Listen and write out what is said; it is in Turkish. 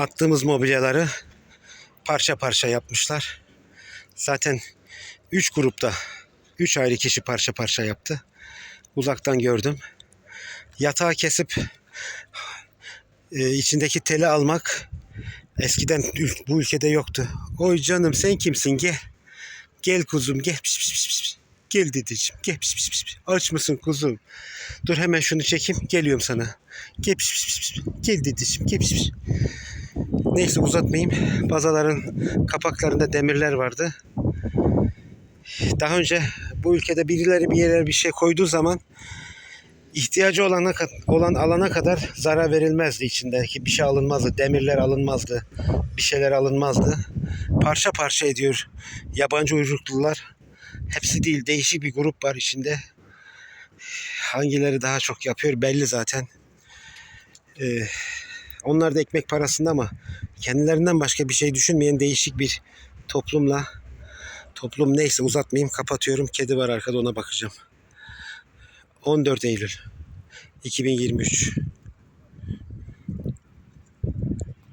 attığımız mobilyaları parça parça yapmışlar. Zaten 3 grupta 3 ayrı kişi parça parça yaptı. Uzaktan gördüm. Yatağı kesip e, içindeki teli almak eskiden bu ülkede yoktu. Oy canım sen kimsin gel. Gel kuzum gel. Pis, pis, pis. Gel dedeciğim gel. Pis, pis, pis. Aç mısın kuzum? Dur hemen şunu çekeyim geliyorum sana. Gel pis, pis, pis. Gel dedeciğim gel. Pis, pis. Neyse uzatmayayım. Bazaların kapaklarında demirler vardı. Daha önce bu ülkede birileri bir yere bir şey koyduğu zaman ihtiyacı olana olan alana kadar zarar verilmezdi içindeki. Bir şey alınmazdı demirler alınmazdı bir şeyler alınmazdı. Parça parça ediyor yabancı uyruklular. Hepsi değil değişik bir grup var içinde. Hangileri daha çok yapıyor belli zaten. Ee, onlar da ekmek parasında ama kendilerinden başka bir şey düşünmeyen değişik bir toplumla toplum neyse uzatmayayım kapatıyorum. Kedi var arkada ona bakacağım. 14 Eylül 2023